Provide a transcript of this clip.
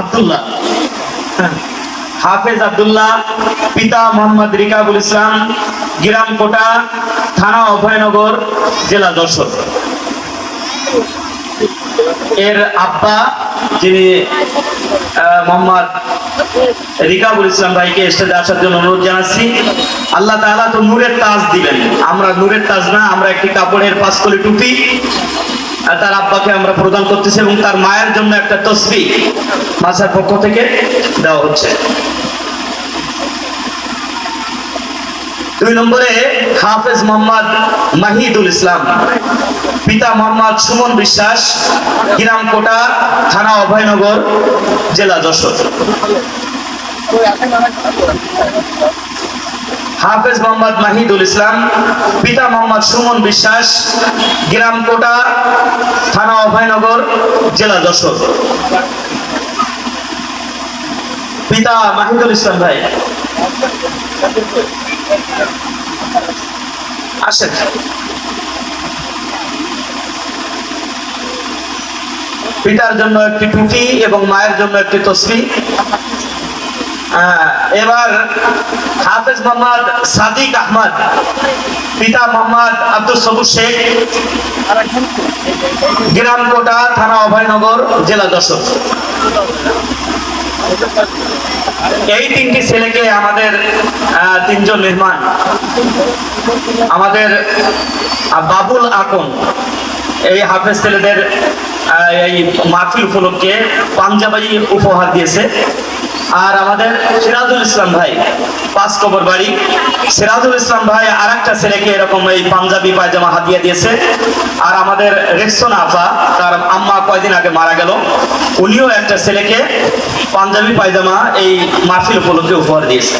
আব্দুল্লাহ। হাফেজ আব্দুল্লাহ, পিতা মোহাম্মদ রিকাবুল ইসলাম গ্রাম কোটা থানা অভয়নগর, জেলা দর্শক এর আব্বা, যিনি মোহাম্মদ রিকাবুল ইসলাম ভাইকে স্টেজে আসার জন্য অনুরোধ জানাচ্ছি, আল্লাহ তাআলা তো নূরের তাজ দিবেন। আমরা নূরের তাজ না, আমরা একটি কাপড়ের পাঁচকলি টুপি তার আব্বাকে আমরা প্রদান করতেছি এবং তার মায়ের জন্য একটা তসবি। মাসার পক্ষ থেকে দেওয়া হচ্ছে। দুই নম্বরে হাফেজ মোহাম্মদ মাহিদুল ইসলাম, পিতা মোহাম্মদ সুমন বিশ্বাস গ্রাম কোটা? থানা অভয়নগর, জেলা যশোর। হাফেজ মোহাম্মদ মাহিদুল ইসলাম, পিতা মোহাম্মদ সুমন বিশ্বাস গ্রাম কোটা? থানা অভয়নগর, জেলা যশোর। পিতা মাহিদুল ইসলাম ভাই। আসেন। পিতার জন্য একটি টুপি এবং মায়ের জন্য একটি তসবি। আহ, এবার হাফেজ মোহাম্মদ সাদিক আহমদ পিতা মোহাম্মদ আব্দুল সবুর শেখ গ্রাম কোটা থানা অভয়নগর জেলা যশোর। এই তিনটি ছেলেকে আমাদের তিনজন মেহমান আমাদের বাবুল আকন এই হাফেজ ছেলেদের এই মাহফিল উপলক্ষে পাঞ্জাবাই উপহার দিয়েছে। আর আমাদের সিরাজুল ইসলাম ভাই, পাঁচ কবর বাড়ি। সিরাজুল ইসলাম ভাই আর একটা ছেলেকে এরকম এই পাঞ্জাবি পায়জামা হাতিয়ে দিয়েছে। আর আমাদের রেক্সন আফা, তার আম্মা কয়দিন আগে মারা গেল। উনিও একটা ছেলেকে পাঞ্জাবি পায়জামা এই মাহফিল উপলক্ষে উপহার দিয়েছে।